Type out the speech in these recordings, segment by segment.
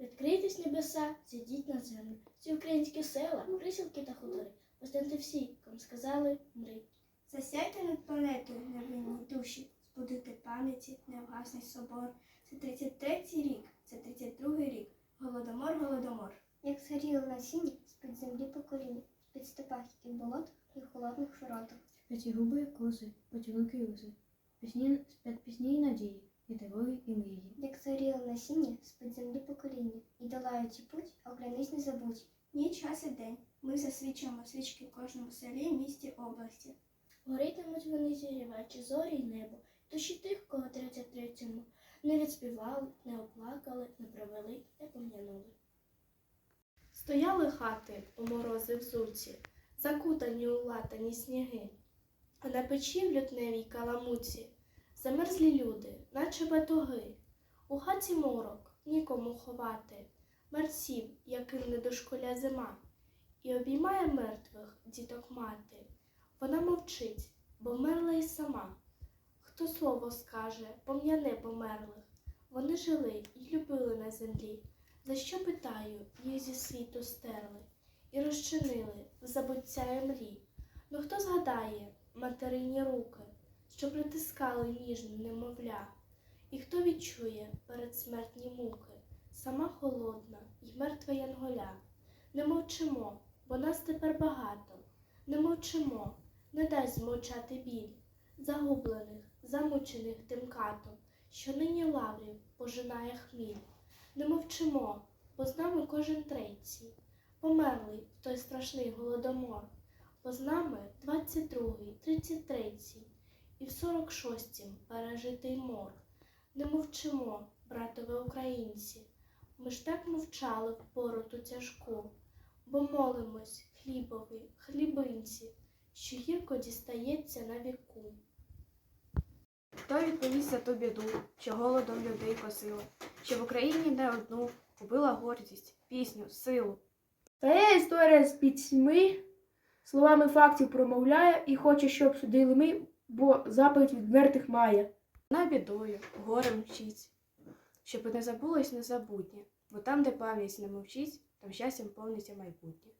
Відкрийтесь небеса, зійдіть на землю. Всі українські села, присілки та хутори. Постаньте всі, кому сказали мри. Засяйте над планетою невинні душі, збудити пам'яті, невгасний собор. Це 33-й рік, це 32-й рік. Голодомор, голодомор. Як згоріло насіння з-під землі покоління, з-під степах і болот і в холодних широтах. П'яті губи, як коси, поцілунки юзи. Пісні, спять пісні і надії, і тривоги, і мрії. Як згоріло насіння з-під землі покоління, і долаючи путь, оглянись не забудь. Ніч час і день. Ми засвічуємо свічки в кожному селі, місті, області. Горітимуть вони зірівачі зорі й небо. Душі тих, кого 33-му не відспівали, не оплакали, не провели, не пом'янули. Стояли хати у морози взуці, закутані у латані сніги, а на печі в лютневій каламуці замерзлі люди, наче батоги. У хаті морок нікому ховати, мерців, яким не дошколя зима, і обіймає мертвих діток мати. Вона мовчить, бо вмерла й сама. Хто слово скаже, пом'яне померлих. Вони жили й любили на землі. За що питаю, їх зі світу стерли і розчинили в забуття і мрі. Ну хто згадає материні руки, що притискали ніжно немовля, і хто відчує передсмертні муки, сама холодна й мертва янголя. Не мовчимо, бо нас тепер багато. Не мовчимо, не дасть змовчати біль загублених, замучених тим катом, що нині лаврів пожинає хміль. Не мовчимо, бо з нами кожен третій, померлий в той страшний голодомор, бо з нами 22-й, 33-й і в 46-м пережитий мор. Не мовчимо, братове українці, ми ж так мовчали в пороту тяжку, бо молимось хлібові, хлібинці, що гірко дістається на віку. Хто відповість за ту біду, що голодом людей косили, що в Україні не одну купила гордість, пісню, силу. Та історія з пітьми словами фактів промовляє і хоче, щоб судили ми, бо заповідь від мертвих має. Вона бідою, горем мчить, щоб не забулось незабутнє, бо там, де пам'ять не мовчить, там щастям повниться майбутнє.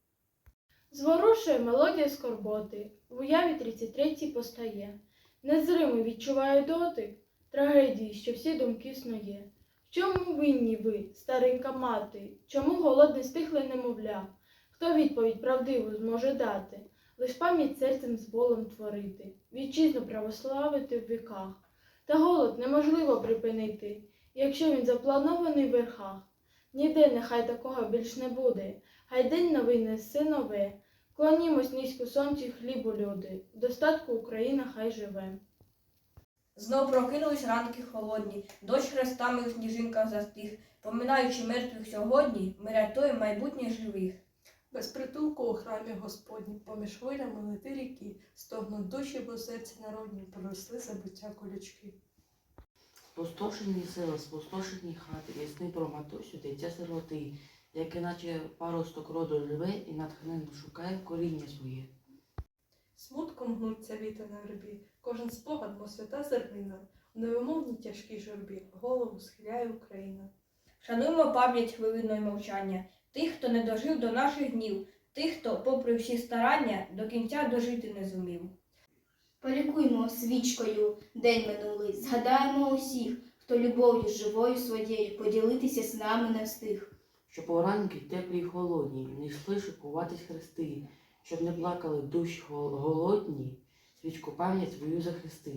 Зворушує мелодія скорботи, в уяві 33 постає. Незримий відчуваю дотик трагедії, що всі думки снує. В чому винні ви, старенька мати? Чому голодне стихле немовля? Хто відповідь правдиву зможе дати? Лиш пам'ять серцем з болем творити, вітчизну православити в віках. Та голод неможливо припинити, якщо він запланований в верхах. Ніде нехай такого більш не буде, хай день новий несе нове. Клонімось низько сонцю хлібу, люди, в достатку Україна хай живе. Знов прокинулись ранки холодні, дощ хрестами у сніжинках застиг. Поминаючи мертвих сьогодні, ми рятуємо майбутнє живих. Без притулку у храмі Господні, поміж хвилями лети ріки, стогнуть душі, бо серці народні, проросли забуття колючки. Спустошені села, спустошені хати, ясни про матусю, дитя сироти, як іначе паросток роду живе і натхненно шукає коріння своє. Смутком гнуться віти на вербі, кожен спогад, мов свята зернина, у невимовній тяжкій журбі, голову схиляє Україна. Шануємо пам'ять хвилиною мовчання, тих, хто не дожив до наших днів, тих, хто, попри всі старання, до кінця дожити не зумів. Полікуймо свічкою день минулий, згадаємо усіх, хто любов'ю живою своєю поділитися з нами не встиг. Щоб поранки теплі й холодні, не йшли шикуватись хрести, щоб не плакали душі голодні, свічку пам'ять свою захисти.